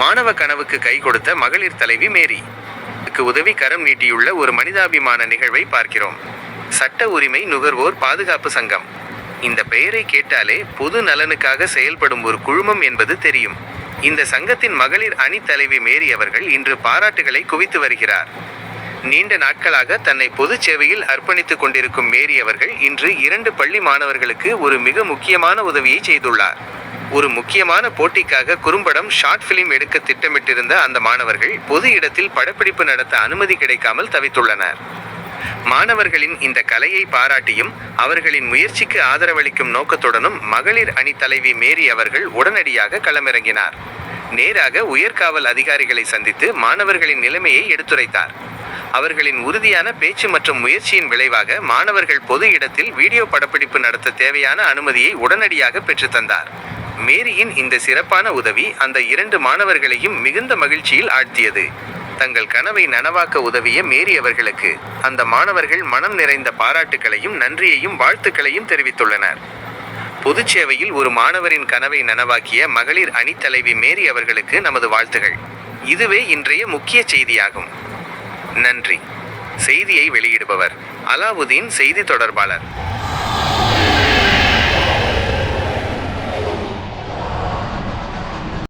மாணவ கனவுக்கு கை கொடுத்த மகளிர் தலைவி மேரி. உதவி கரம் நீட்டியுள்ள ஒரு மனிதாபிமான நிகழ்வை பார்க்கிறோம். சட்ட உரிமை நுகர்வோர் பாதுகாப்பு சங்கம். இந்த பெயரை கேட்டாலே பொது நலனுக்காக செயல்படும் ஒரு குழுமம் என்பது தெரியும். இந்த சங்கத்தின் மகளிர் அணி தலைவி மேரி அவர்கள் இன்று பாராட்டுகளை குவித்து வருகிறார். நீண்ட நாட்களாக தன்னை பொது சேவையில் அர்ப்பணித்துக் கொண்டிருக்கும் மேரி அவர்கள் இன்று இரண்டு பள்ளி மாணவர்களுக்கு ஒரு மிக முக்கியமான உதவியை செய்துள்ளார். ஒரு முக்கியமான போட்டிக்காக குறும்படம் ஷார்ட் பிலிம் எடுக்க திட்டமிட்டிருந்த அந்த மாணவர்கள் பொது இடத்தில் படப்பிடிப்பு நடத்த அனுமதி கிடைக்காமல் தவித்துள்ளனர். மாணவர்களின் இந்த கலையை பாராட்டியும் அவர்களின் முயற்சிக்கு ஆதரவளிக்கும் நோக்கத்துடனும் மகளிர் அணி தலைவி மேரி அவர்கள் உடனடியாக களமிறங்கினார். நேராக உயர்காவல் அதிகாரிகளை சந்தித்து மாணவர்களின் நிலைமையை எடுத்துரைத்தார். அவர்களின் உறுதியான பேச்சு மற்றும் முயற்சியின் விளைவாக மாணவர்கள் பொது இடத்தில் வீடியோ படப்பிடிப்பு நடத்த தேவையான அனுமதியை உடனடியாக பெற்றுத்தந்தார் மேரியின் இந்த சிறப்பான உதவி அந்த இரண்டு மாணவர்களையும் மிகுந்த மகிழ்ச்சியில் ஆழ்த்தியது. தங்கள் கனவை நனவாக்க உதவிய மேரி அவர்களுக்கு அந்த மாணவர்கள் மனம் நிறைந்த பாராட்டுக்களையும் நன்றியையும் வாழ்த்துக்களையும் தெரிவித்துள்ளனர். பொதுச்சேவையில் ஒரு மாணவரின் கனவை நனவாக்கிய மகளிர் அணித்தலைவி மேரி அவர்களுக்கு நமது வாழ்த்துகள். இதுவே இன்றைய முக்கிய செய்தியாகும். நன்றி. செய்தியை வெளியிடுபவர் அலாவுதீன் செய்தி தொடர்பாளர்.